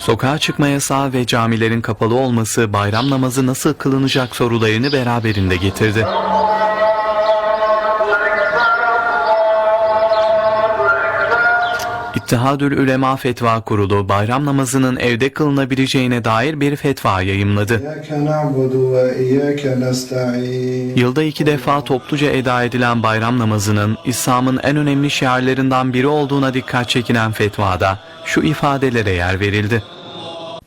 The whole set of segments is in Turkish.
Sokağa çıkma yasağı ve camilerin kapalı olması bayram namazı nasıl kılınacak sorularını beraberinde getirdi. İttihadül Ülema Fetva Kurulu bayram namazının evde kılınabileceğine dair bir fetva yayımladı. Yılda iki defa topluca eda edilen bayram namazının İslam'ın en önemli şiarlarından biri olduğuna dikkat çekilen fetvada şu ifadelere yer verildi.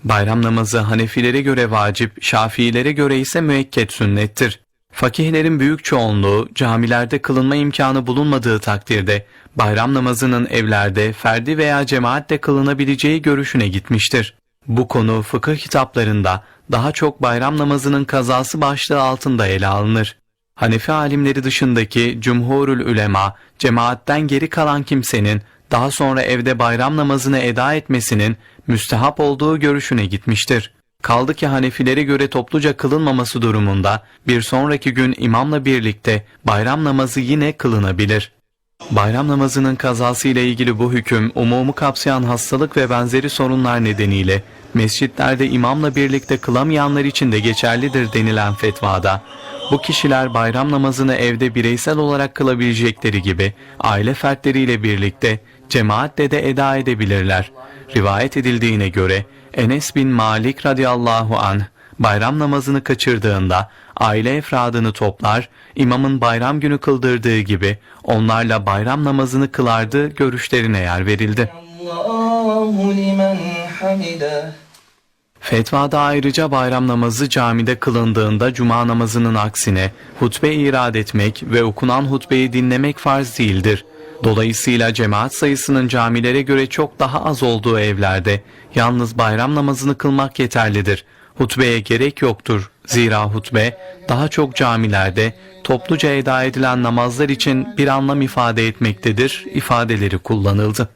Bayram namazı Hanefilere göre vacip, Şafiilere göre ise müekket sünnettir. Fakihlerin büyük çoğunluğu camilerde kılınma imkanı bulunmadığı takdirde bayram namazının evlerde ferdi veya cemaatle kılınabileceği görüşüne gitmiştir. Bu konu fıkıh kitaplarında daha çok bayram namazının kazası başlığı altında ele alınır. Hanefi alimleri dışındaki cumhurul ulema, cemaatten geri kalan kimsenin daha sonra evde bayram namazını eda etmesinin müstehap olduğu görüşüne gitmiştir. Kaldı ki Hanefilere göre topluca kılınmaması durumunda bir sonraki gün imamla birlikte bayram namazı yine kılınabilir. Bayram namazının kazası ile ilgili bu hüküm umumu kapsayan hastalık ve benzeri sorunlar nedeniyle mescitlerde imamla birlikte kılamayanlar için de geçerlidir denilen fetvada bu kişiler bayram namazını evde bireysel olarak kılabilecekleri gibi aile fertleriyle birlikte cemaatle de eda edebilirler. Rivayet edildiğine göre Enes bin Malik radıyallahu an bayram namazını kaçırdığında aile efradını toplar, imamın bayram günü kıldırdığı gibi onlarla bayram namazını kılardı görüşlerine yer verildi. Fetvada ayrıca bayram namazı camide kılındığında cuma namazının aksine hutbe irad etmek ve okunan hutbeyi dinlemek farz değildir. Dolayısıyla cemaat sayısının camilere göre çok daha az olduğu evlerde yalnız bayram namazını kılmak yeterlidir. Hutbeye gerek yoktur. Zira hutbe daha çok camilerde topluca eda edilen namazlar için bir anlam ifade etmektedir ifadeleri kullanıldı.